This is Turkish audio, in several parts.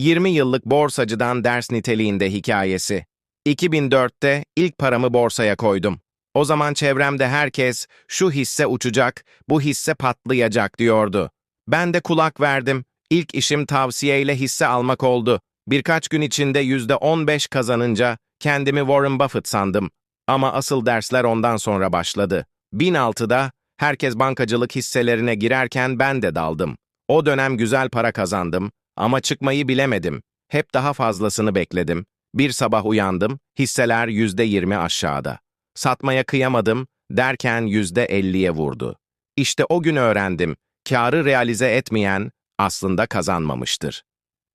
20 yıllık borsacıdan ders niteliğinde hikayesi. 2004'te ilk paramı borsaya koydum. O zaman çevremde herkes şu hisse uçacak, bu hisse patlayacak diyordu. Ben de kulak verdim. İlk işim tavsiyeyle hisse almak oldu. Birkaç gün içinde %15 kazanınca kendimi Warren Buffett sandım. Ama asıl dersler ondan sonra başladı. 1006'da herkes bankacılık hisselerine girerken ben de daldım. O dönem güzel para kazandım ama çıkmayı bilemedim. Hep daha fazlasını bekledim. Bir sabah uyandım, hisseler %20 aşağıda. Satmaya kıyamadım derken %50'ye vurdu. İşte o gün öğrendim, kârı realize etmeyen aslında kazanmamıştır.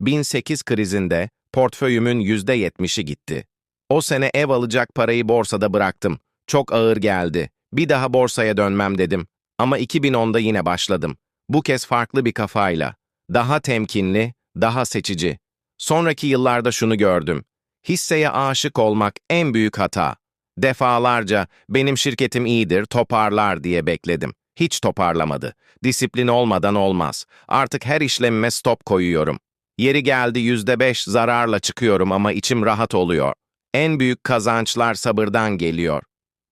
1008 krizinde portföyümün %70'i gitti. O sene ev alacak parayı borsada bıraktım. Çok ağır geldi. Bir daha borsaya dönmem dedim. Ama 2010'da yine başladım. Bu kez farklı bir kafayla. Daha temkinli, daha seçici. Sonraki yıllarda şunu gördüm. Hisseye aşık olmak en büyük hata. Defalarca benim şirketim iyidir, toparlar diye bekledim. Hiç toparlamadı. Disiplin olmadan olmaz. Artık her işlemime stop koyuyorum. Yeri geldi yüzde beş zararla çıkıyorum ama içim rahat oluyor. En büyük kazançlar sabırdan geliyor.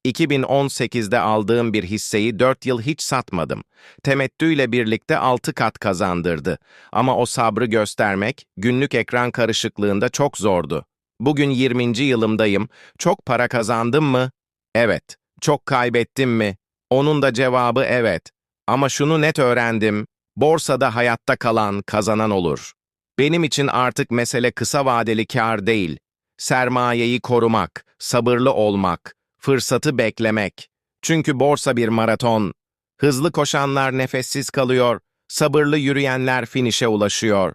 2018'de aldığım bir hisseyi 4 yıl hiç satmadım. Temettüyle birlikte 6 kat kazandırdı. Ama o sabrı göstermek günlük ekran karışıklığında çok zordu. Bugün 20. yılımdayım. Çok para kazandım mı? Evet. Çok kaybettim mi? Onun da cevabı evet. Ama şunu net öğrendim. Borsada hayatta kalan kazanan olur. Benim için artık mesele kısa vadeli kar değil. Sermayeyi korumak, sabırlı olmak, fırsatı beklemek. Çünkü borsa bir maraton. Hızlı koşanlar nefessiz kalıyor, sabırlı yürüyenler finişe ulaşıyor.